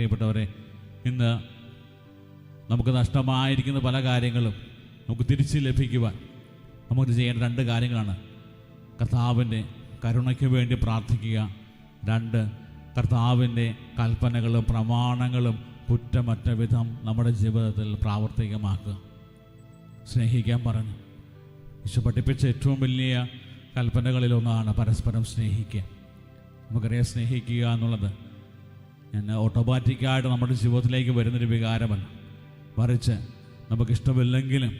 പ്രിയപ്പെട്ടവരെ ഇന്ന് നമുക്ക് നഷ്ടമായിരിക്കുന്ന പല കാര്യങ്ങളും നമുക്ക് തിരിച്ച് ലഭിക്കുവാൻ നമുക്ക് ചെയ്യേണ്ട രണ്ട് കാര്യങ്ങളാണ്. കർത്താവിന്റെ കരുണയ്ക്ക് വേണ്ടി പ്രാർത്ഥിക്കുക. രണ്ട് കർത്താവിന്റെ കൽപ്പനകളും പ്രമാണങ്ങളും കുറ്റമറ്റ വിധം നമ്മുടെ ജീവിതത്തിൽ പ്രാവർത്തികമാക്കുക. സ്നേഹിക്കാൻ പറഞ്ഞു. വിശു പഠിപ്പിച്ച ഏറ്റവും വലിയ കൽപ്പനകളിലൊന്നാണ് പരസ്പരം സ്നേഹിക്കുക. നമുക്കറിയാം സ്നേഹിക്കുക എന്നുള്ളത് ഞാൻ ഓട്ടോമാറ്റിക്കായിട്ട് നമ്മുടെ ജീവിതത്തിലേക്ക് വരുന്നൊരു വികാരമല്ല. മറിച്ച് നമുക്കിഷ്ടമില്ലെങ്കിലും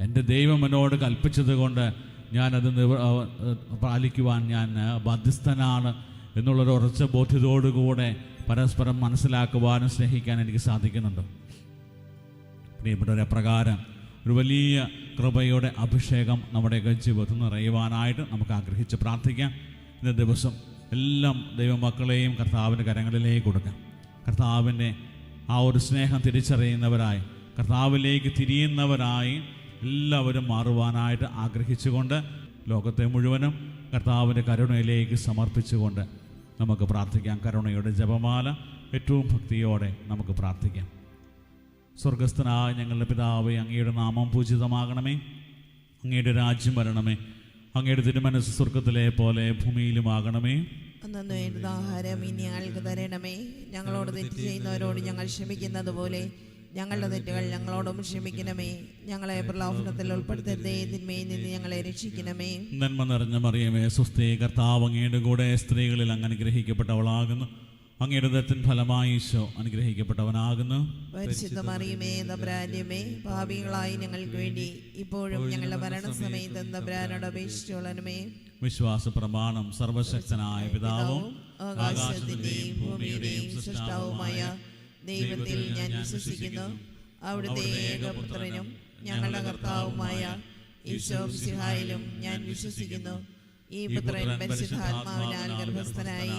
എന്റെ ദൈവം എന്നോട് കൽപ്പിച്ചത് കൊണ്ട് ഞാനത് നിവ പാലിക്കുവാൻ ഞാൻ ബാധ്യസ്ഥനാണ് എന്നുള്ളൊരു ഉറച്ച ബോധ്യത്തോടുകൂടെ പരസ്പരം മനസ്സിലാക്കുവാനും സ്നേഹിക്കാൻ എനിക്ക് സാധിക്കുന്നുണ്ട്. പ്രിയപ്പെട്ടവരെ പ്രകാരം ഒരു വലിയ കൃപയുടെ അഭിഷേകം നമ്മുടെയൊക്കെ ജീവിതത്തിൽ നിറയുവാനായിട്ട് നമുക്ക് ആഗ്രഹിച്ച് പ്രാർത്ഥിക്കാം. ഇന്ന ദിവസം എല്ലാം ദൈവമക്കളെയും കർത്താവിന്റെ കരങ്ങളിലേക്ക് കൊടുക്കാം. കർത്താവിന്റെ ആ ഒരു സ്നേഹം തിരിച്ചറിയുന്നവരായി കർത്താവിലേക്ക് തിരിയുന്നവരായി എല്ലാവരും മാറുവാനായിട്ട് ആഗ്രഹിച്ചുകൊണ്ട് ലോകത്തെ മുഴുവനും കർത്താവിന്റെ കരുണയിലേക്ക് സമർപ്പിച്ചുകൊണ്ട് നമുക്ക് പ്രാർത്ഥിക്കാം. കരുണയുടെ ജപമാല ഏറ്റവും ഭക്തിയോടെ നമുക്ക് പ്രാർത്ഥിക്കാം. സ്വർഗസ്ഥനായ ഞങ്ങളുടെ പിതാവ് അങ്ങയുടെ നാമം പൂജിതമാകണമേ. അങ്ങയുടെ രാജ്യം വരണമേ. അങ്ങയുടെ തിരുമനസ് സ്വർഗത്തിലെ പോലെ ഭൂമിയിലും ആകണമേ ആഹാരം ഇനി ആൾക്ക് തരണമേ. ഞങ്ങളോട് തെറ്റ് ചെയ്യുന്നവരോട് ഞങ്ങൾ ക്ഷമിക്കുന്നത് പോലെ ഞങ്ങളുടെ തെറ്റുകൾ ഞങ്ങളോടും ക്ഷമിക്കണമേ. ഞങ്ങളെ പ്രലോഭനത്തിൽ ഉൾപ്പെടുത്തരുതേ. തിന്മയിൽ നിന്ന് ഞങ്ങളെ രക്ഷിക്കണമേ. നന്മ നിറഞ്ഞ മറിയമേ സുസ്ഥേ കർത്താവ് അങ്ങയുടെ കൂടെ സ്ത്രീകളിൽ അങ്ങനെ അനുഗ്രഹിക്കപ്പെട്ടവളാകുന്നു. അങ്ങയുടെ ദത്തൻ ഫലമായി ഈശോ അനുഗ്രഹിക്കപ്പെട്ടവനാകുന്നു. പരിശുദ്ധ മറിയമേ തബ്രാന്യമേ ഭാവികളായി ഞങ്ങൾക്ക് വേണ്ടി ഇപ്പോഴും ഞങ്ങളുടെ മരണസമയത്ത് തബ്രാനോട് അപേക്ഷിച്ചോളണമേ വിശ്വാസ പ്രമാണം സർവശക്തനായ പിതാവും ആകാശത്തിന്റെയും ഭൂമിയുടെയും സൃഷ്ടാവുമായ ദൈവത്തിൽ ഞാൻ വിശ്വസിക്കുന്നു. അവിടുത്തെ ഏകപുത്രനും ഞങ്ങളുടെ കർത്താവുമായ ഈശോ സിഹായിലും ഞാൻ വിശ്വസിക്കുന്നു. ഈ പുത്രൻ പരിശുദ്ധാത്മാവിനാൽ ഗർഭസ്ഥനായി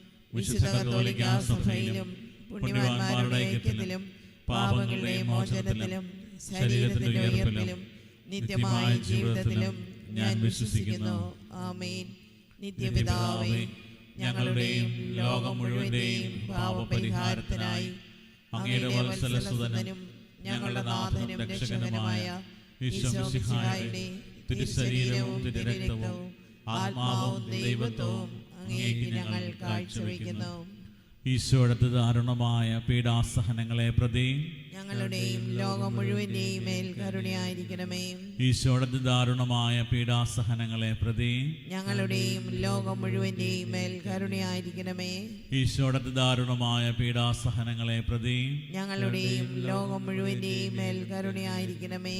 വിശുദ്ധ കത്തോലിക്ക സഭയിലും പുണ്യവാന്മാരുടെ ഐക്യത്തിലും പാപങ്ങളുടെ മോചനത്തിലും ശരീരത്തിന്റെ ഉയർപ്പിലും നിത്യമായ ജീവിതത്തിലും ഞാൻ വിശ്വസിക്കുന്നു. ആമേൻ. നിത്യപിതാവേ ഞങ്ങളുടെയും ലോകം മുഴുവന്റെയും പാപപരിഹാരത്തിനായി അങ്ങയുടെ വത്സലസുതനും ഞങ്ങളുടെ നാഥനും രക്ഷകനുമായ ഈശോ മിശിഹായുടെ തിരുശരീരവും തിരുരക്തവും ആത്മാവും ദൈവത്വവും അങ്ങേക്ക് ഞങ്ങൾ കാഴ്ചവെക്കുന്നു. ഈശോയുടെ ദാരുണമായ പീഡാസഹനങ്ങളെ പ്രതി ഞങ്ങളുടെയും ലോകം മുഴുവന്റെയും മേൽ കരുണയായിരിക്കണമേ. ഈശോയുടെ ദാരുണമായ പീഡാസഹനങ്ങളെ പ്രതി ഞങ്ങളുടെയും ലോകം മുഴുവന്റെയും മേൽ കരുണയായിരിക്കണമേ. ഈശോയുടെ ദാരുണമായ പീഡാസഹനങ്ങളെ പ്രതി ഞങ്ങളുടെയും ലോകം മുഴുവന്റെയും മേൽ കരുണയായിരിക്കണമേ.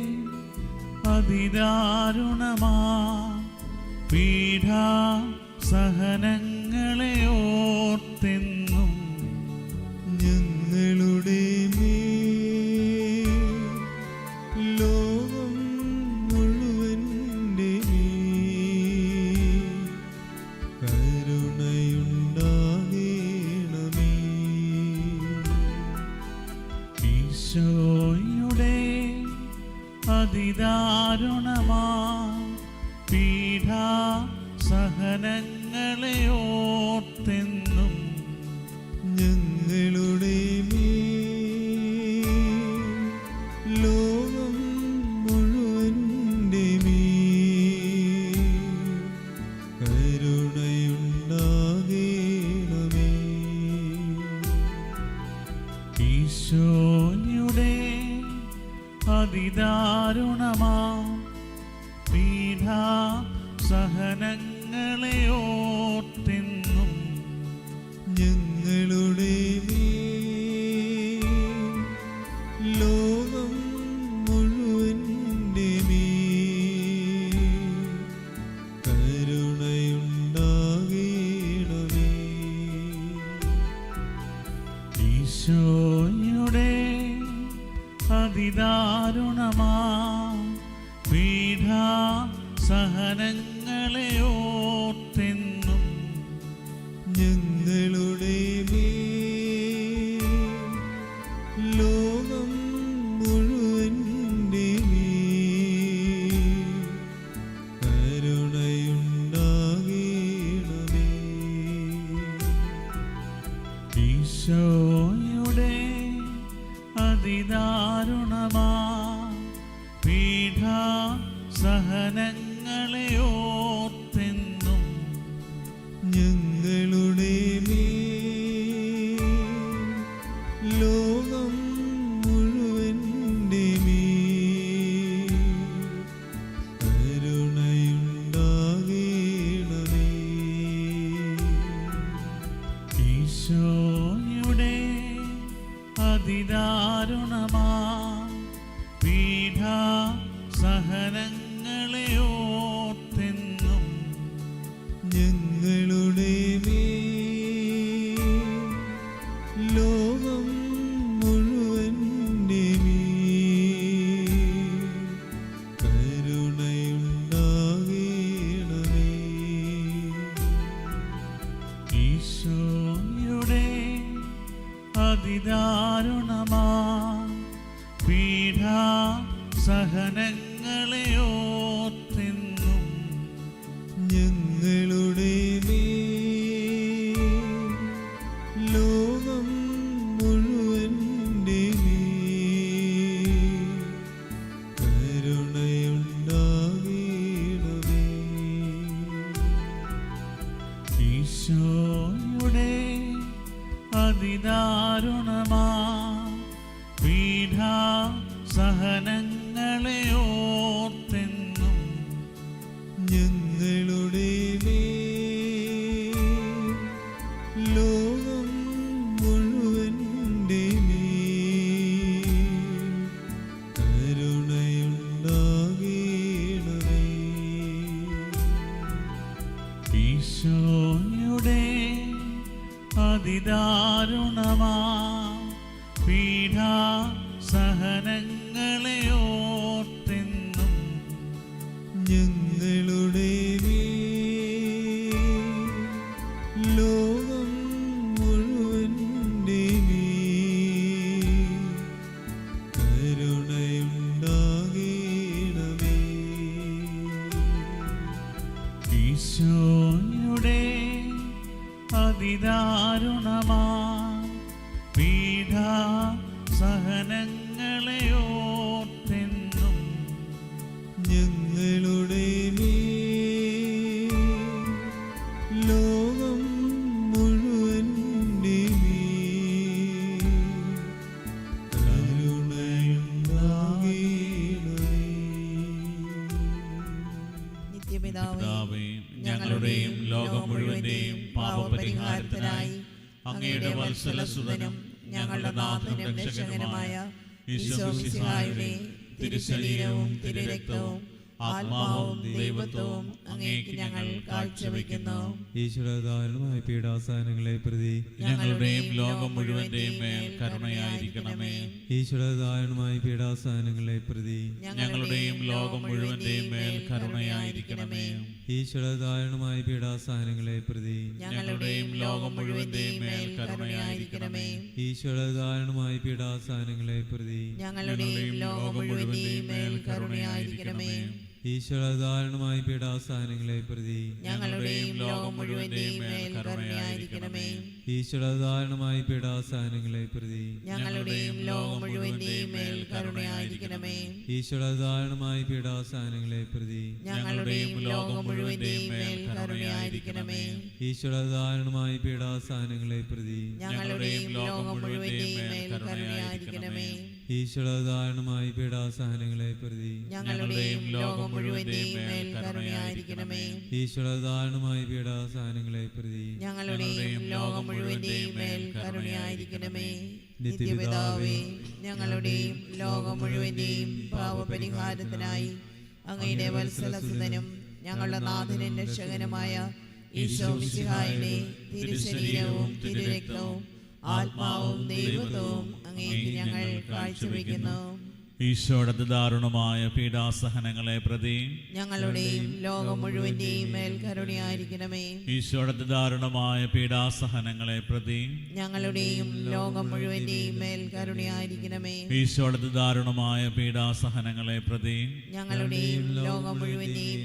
അതിദാരുണമാ. പീഠ സഹനങ്ങളെ ലോകം മേൽ കരുണയുണ്ടാകണമേ. ഈശോയുടെ അതിദാരുണമാ സഹനങ്ങളെ ഓർത്തെന്നും ഞങ്ങളുടെ മേൽ ഞങ്ങളുടെ നാഥനും രക്ഷകനുമായ തിരുശരീരവും തിരുരക്തവും ആത്മാവും ദൈവത്വവും അങ്ങേക്ക് ഞങ്ങൾ കാഴ്ചവെക്കുന്നു. ഈശ്വരധാരണമായ പീഡാസനങ്ങളെ പ്രതി ഞങ്ങളുടെയും ലോകം മുഴുവന്റെയും മേൽ കരുണയായിരിക്കണമേ. ഈശ്വരധാരണമായ പീഡാസനങ്ങളെ പ്രതി ഞങ്ങളുടെയും ലോകം മുഴുവന്റെയും മേൽ കരുണയായിരിക്കണമേ. ഈശ്വരധാരണമായ പീഡാസനങ്ങളെ പ്രതി ഞങ്ങളുടെയും ലോകം മുഴുവന്റെയും മേൽ കരുണയായിരിക്കണമേ. ഈശ്വരധാരണമായ പീഠാസാനങ്ങളെ പ്രതി ഞങ്ങളുടെയും ലോകം മുഴുവന്റെയും മേൽ കരുണയായിരിക്കണമേ. ഈശ്വരധാരണമായ പീഡാസ്ഥാനങ്ങളെ പ്രതി ഞങ്ങളുടെയും ലോകം മുഴുവന്റെയും കരുണയായിരിക്കണമേ. ഈശ്വരധാരണമായ പീഡാസനങ്ങളെ പ്രതി ഞങ്ങളുടെയും ലോകം മുഴുവന്റെയും മേൽ കരുണയായിരിക്കണമേ. ഈശ്വരധാരണമായ പീഡാസനങ്ങളെ പ്രതി ഞങ്ങളുടെയും ലോകം മുഴുവന്റെയും മേൽ കരുണയായിരിക്കണമേ. ഈശ്വരധാരണമായ പീഡാസനങ്ങളെ പ്രതി ഞങ്ങളുടെയും ലോകം മുഴുവന്റെയും മേൽ കരുണയായിരിക്കണമേ. ഈശ്വരധാരണമായ പീഡാസഹനങ്ങളെ പ്രതി ഞങ്ങളുടെയും ലോകം മുഴുവന്റെയും മേൽ കരുണയായിരിക്കണമേ. ഈശ്വരധാരണമായ പീഡാസഹനങ്ങളെ പ്രതി ഞങ്ങളുടെയും ലോകം മുഴുവന്റെയും മേൽ കരുണയായിരിക്കണമേ. നിത്യപിതാവേ ഞങ്ങളുടെയും ലോകം മുഴുവന്റെയും പാവപരിഹാരത്തിനായി അങ്ങയുടെ വത്സലസുതനും ഞങ്ങളുടെ നാഥനും രക്ഷകനുമായ ഈശോ മിശിഹായുടെ തിരുശരീരവും തിരുരക്തവും ആത്മാവും ദൈവത്വവും അങ്ങേക്ക് ഞങ്ങൾ കാഴ്ചവെക്കുന്നു. ഈശോയുടെ ദാരുണമായ പീഡാസഹനങ്ങളെ പ്രതി ഞങ്ങളുടെയും ലോകം മുഴുവന്റെയും മേൽ കരുണയായിരിക്കണമേ. ഈശോയുടെ ദാരുണമായ പീഡാസഹനങ്ങളെ പ്രതി ഞങ്ങളുടെയും ലോകം മുഴുവന്റെയും മേൽ കരുണയായിരിക്കണമേ. ഈശോയുടെ ദാരുണമായ പീഡാസഹനങ്ങളെ പ്രതി ഞങ്ങളുടെയും ലോകം മുഴുവന്റെയും